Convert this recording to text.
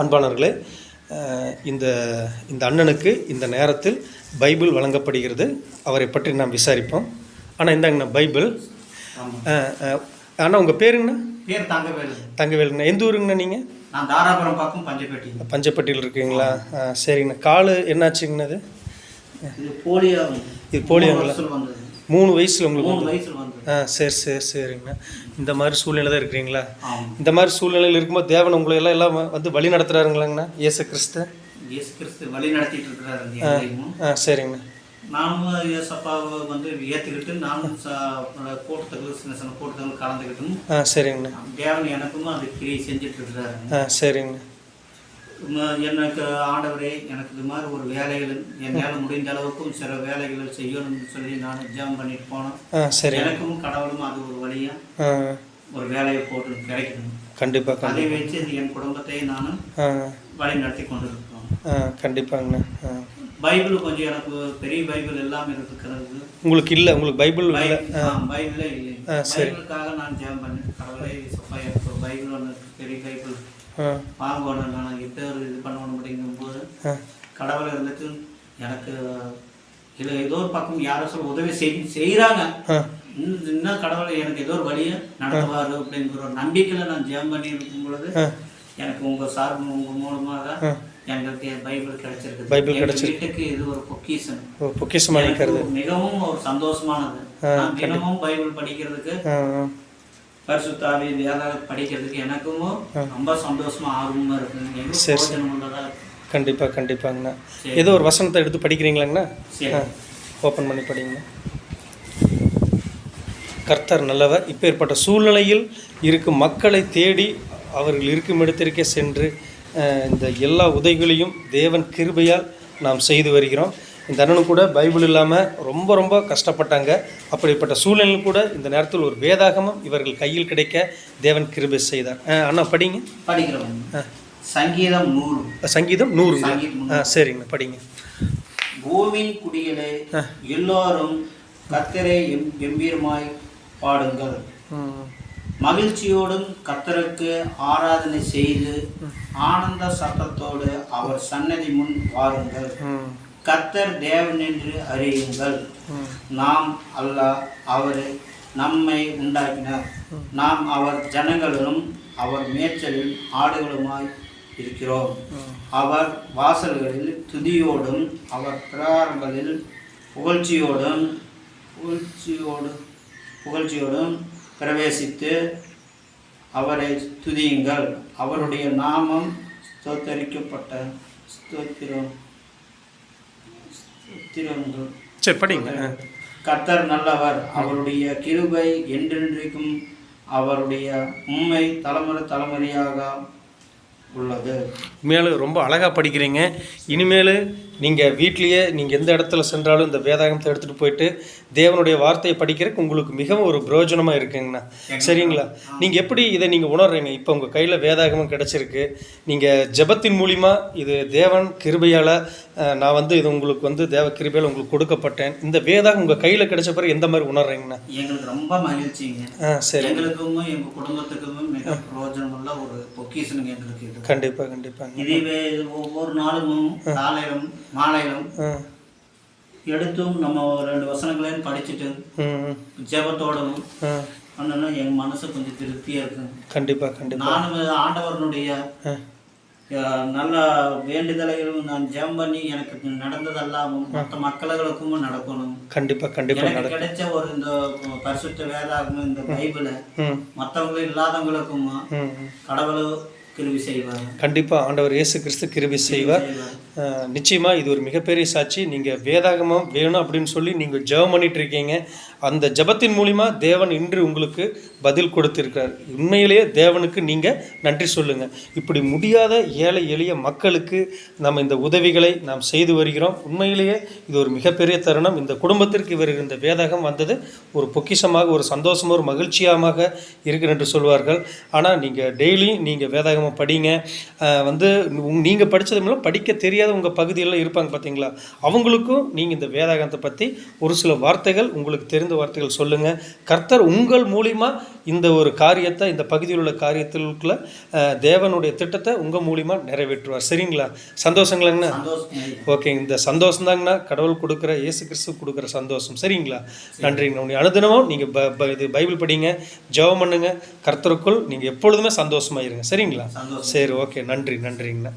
அன்பானவர்களே இந்த இந்த அண்ணனுக்கு இந்த நேரத்தில் பைபிள் வழங்கப்படுகிறது. அவரை பற்றி நாம் விசாரிப்போம். ஆனால் இந்தாங்கண்ணா பைபிள். அண்ணா உங்கள் பேருங்கண்ணா பேர் தங்கவேலு. தங்கவேலுங்கண்ணா எந்த ஊருங்கண்ணா நீங்கள் நான் தாராபுரம் பக்கம் பஞ்சப்பேட்டி. பஞ்சப்பட்டியில் இருக்கீங்களா? சரிங்கண்ணா. கால் என்னாச்சுங்கண்ணா இது போலியோ இது போலியோங்களா? மூணு வயசில் உங்களுக்கு மூணு வந்து வயசுல வந்தது ஆ சரி சரி சரிங்கண்ணா இந்த மாதிரி சூழ்நிலை தான் இருக்கிறீங்களா? இந்த மாதிரி சூழ்நிலையில் இருக்கும்போது தேவன் உங்களை எல்லாம் எல்லாம் வந்து வழி நடத்துகிறாருங்களாங்கண்ணா இயேசு கிறிஸ்து. இயேசு கிறிஸ்து வழி நடத்திட்டு இருக்கிறாரு. ஆ சரிங்கண்ணா. நானும் இயேசப்பாவை வந்து ஏற்றுக்கிட்டு நானும் கூட்டத்துக்கு சின்ன சின்ன கூட்டத்துக்கு கலந்துக்கிட்டும் ஆ சரிங்கண்ணா. தேவன் எனக்கும் அந்த கிரியை செஞ்சுட்டு இருக்கிறாரு ஆ சரிங்கண்ணா. எனக்கு ஆண்டவரே எனக்கு இது மாதிரி ஒரு வேலைகள் என்னால் முடிந்த அளவுக்கும் சில வேலைகளை செய்யணும்னு சொல்லி நான் ஜாம் பண்ணிட்டு போனேன் சரிங்க எனக்கும் கடவுளும் அது ஒரு வழியா ஒரு வேலையை போட்டு கிடைக்கணும். கண்டிப்பாக அதை வச்சு என் குடும்பத்தை நானும் வழி நடத்தி கொண்டு இருக்கிறோம் ஆ. கண்டிப்பாங்கண்ணா பைபிள் கொஞ்சம் எனக்கு பெரிய பைபிள் எல்லாம் இருக்கிறது. உங்களுக்கு இல்லை உங்களுக்கு பைபிள் இல்லை. பைபிள் இல்லை. பைபிளுக்காக நான் ஜெபம் பண்ணேன். கடவுளே பைபிள் ஒன்று பெரிய பைபிள். வாங்கணும் நான் எப்போ இது பண்ணணும் அப்படிங்கும்போது ஆ கடவுள் இருந்துட்டு எனக்கு இதில் ஏதோ ஒரு பக்கம் யாரோ சொல்ல உதவி செய் செய்கிறாங்க இன்னும் கடவுள் எனக்கு ஏதோ ஒரு வழியை நடத்துவார் அப்படிங்கிற ஒரு நம்பிக்கையில் நான் ஜெபம் பண்ணி இருக்கும் பொழுது எனக்கு உங்கள் சார்பு உங்கள் மூலமாக. எங்களுக்கு பைபிள் கிடைச்சிருக்கு பைபிள் கிடைச்சிருக்கு. இது ஒரு பொக்கிஷன். நிற்கிறது எனக்கு மிகவும் ஒரு சந்தோஷமானது. நான் தினமும் பைபிள் படிக்கிறதுக்கு பரிசுத்தாவி வேதா படிக்கிறதுக்கு எனக்கும் ரொம்ப சந்தோஷமா ஆர்வமா இருக்கு எங்க கண்டிப்பாக கண்டிப்பாங்கண்ணா. ஏதோ ஒரு வசனத்தை எடுத்து படிக்கிறீங்களாங்கண்ணா? ஓப்பன் பண்ணி படிங்க. கர்த்தர் நல்லவர். இப்பேற்பட்ட சூழ்நிலையில் இருக்கும் மக்களை தேடி அவர்கள் இருக்கும் இடத்திற்கே சென்று இந்த எல்லா உதவிகளையும் தேவன் கிருபையால் நாம் செய்து வருகிறோம். இந்த அண்ணனும் கூட பைபிள் இல்லாமல் ரொம்ப ரொம்ப கஷ்டப்பட்டாங்க. அப்படிப்பட்ட சூழ்நிலையில் கூட இந்த நேரத்தில் ஒரு வேதாகமம் இவர்கள் கையில் கிடைக்க தேவன் கிருபை செய்தார். அண்ணா படிங்க. படிக்கிறவங்க சங்கீதம் நூறு. சங்கீதம் நூறு. சரிங்கண்ணா படிங்க. பூமியின் குடிகளே எல்லோரும் கத்தரை எம் கம்பீரமாய் பாடுங்கள். மகிழ்ச்சியோடும் கத்தருக்கு ஆராதனை செய்து ஆனந்த சத்தத்தோடு அவர் சன்னதி முன் வாருங்கள். ம் கர்த்தர் தேவன் என்று அறியுங்கள். நாம் அல்ல அவர் நம்மை உண்டாக்கினார். நாம் அவர் ஜனங்களும் அவர் மேய்ச்சலில் ஆடுகளுமாய் இருக்கிறோம். அவர் வாசல்களில் துதியோடும் அவர் பிரகாரங்களில் புகழ்ச்சியோடும் புகழ்ச்சியோடு புகழ்ச்சியோடும் பிரவேசித்து அவரை துதியுங்கள். அவருடைய நாமம் ஸ்தோத்தரிக்கப்பட்ட ஸ்தோத்திரம் ஸ்தோத்திரங்கள் சரி படிங்க. கர்த்தர் நல்லவர். அவருடைய கிருபை என்றென்றைக்கும் அவருடைய உண்மை தலைமுறை தலைமுறையாக உள்ளது. மேலும் ரொம்ப அழகாக படிக்கிறீங்க. இனிமேல் நீங்கள் வீட்லேயே நீங்கள் எந்த இடத்துல சென்றாலும் இந்த வேதாகமத்தை எடுத்துகிட்டு போயிட்டு தேவனுடைய வார்த்தையை படிக்கிறதுக்கு உங்களுக்கு மிகவும் ஒரு பிரயோஜனமாக இருக்குங்கண்ணா. சரிங்களா? நீங்கள் எப்படி இதை நீங்கள் உணர்றீங்க? இப்போ உங்கள் கையில் வேதாகமம் கிடச்சிருக்கு. நீங்கள் ஜெபத்தின் மூலிமா இது தேவன் கிருபையால் நான் வந்து இது உங்களுக்கு வந்து தேவ கிருபையால் உங்களுக்கு கொடுக்கப்பட்டேன். இந்த வேதாகம் உங்கள் கையில் கிடைச்ச பிறகு எந்த மாதிரி உணர்றீங்கண்ணா? எங்களுக்கு ரொம்ப மகிழ்ச்சிங்க. ஆ சரி. எங்களுக்கும் எங்க குடும்பத்துக்கும் மிக பிரயோஜனமுள்ள ஒரு பொக்கிஷனுங்க எங்களுக்கு கண்டிப்பாக கண்டிப்பாங்க. இதுவே ஒவ்வொரு நாளும் காலையிலும் மாலையிலும் எடுத்தும் நம்ம ரெண்டு வசனங்களையும் படிச்சுட்டு ம் ம், ஜெபத்தோடும் ஆ பண்ணோன்னா என் மனசு கொஞ்சம் திருப்தியா இருக்குங்க கண்டிப்பாக கண்டிப்பாக நானும் ஆண்டவரனுடைய நல்ல வேண்டுதலைகளும் நான் ஜெபம் பண்ணி எனக்கு நடந்ததெல்லாமும் மற்ற மக்களுக்கும் நடக்கணும். கண்டிப்பாக கண்டிப்பாக எனக்கு கிடைச்ச ஒரு இந்த பரிசுத்த வேதாகமும் இந்த பைபிளை ம். மற்றவங்களும் இல்லாதவங்களுக்கும். கடவுள் கிருபி செய்வார். கண்டிப்பாக ஆண்டவர் இயேசு கிறிஸ்து கிருபை செய்வார். நிச்சயமாக இது ஒரு மிகப்பெரிய சாட்சி. நீங்கள் வேதாகமம் வேணும் அப்படின்னு சொல்லி நீங்கள் ஜெபம் பண்ணிகிட்ருக்கீங்க இருக்கீங்க. அந்த ஜெபத்தின் மூலிமா தேவன் இன்று உங்களுக்கு பதில் கொடுத்திருக்கிறார். உண்மையிலேயே தேவனுக்கு நீங்கள் நன்றி சொல்லுங்கள் இப்படி முடியாத ஏழை எளிய மக்களுக்கு நம்ம இந்த உதவிகளை நாம் செய்து வருகிறோம். உண்மையிலேயே இது ஒரு மிகப்பெரிய தருணம். இந்த குடும்பத்திற்கு இவர் இந்த வேதாகம் வந்தது ஒரு பொக்கிஷமாக ஒரு சந்தோஷமாக ஒரு மகிழ்ச்சியாக இருக்கிற என்று சொல்வார்கள். ஆனால் நீங்கள் டெய்லியும் நீங்கள் வேதாகமம் படிங்க. வந்து நீங்கள் படித்தது மூலம் படிக்க தெரியாத உங்கள் பகுதியில் இருப்பாங்க பார்த்தீங்களா அவங்களுக்கும் நீங்கள் இந்த வேதாகமத்தை பற்றி ஒரு சில வார்த்தைகள் உங்களுக்கு தெரிந்த வார்த்தைகள் சொல்லுங்கள் கர்த்தர் உங்கள் மூலிமா இந்த ஒரு காரியத்தை இந்த பகுதியில் உள்ள காரியத்திற்குள்ள தேவனுடைய திட்டத்தை உங்கள் மூலிமா நிறைவேற்றுவார். சரிங்களா? சந்தோஷங்களாங்கண்ணா? சந்தோஷம். ஓகே இந்த சந்தோஷம் தாங்கண்ணா கடவுள் கொடுக்குற இயேசு கிறிஸ்து கொடுக்குற சந்தோஷம். சரிங்களா? நன்றிங்கண்ணா உங்களுடைய அனுதினமும் நீங்கள் ப இது பைபிள் படிங்க ஜெபம் பண்ணுங்க. கர்த்தருக்குள் நீங்கள் எப்பொழுதுமே சந்தோஷமா இருங்க சரிங்களா சரி ஓகே. நன்றி நன்றிங்கண்ணா.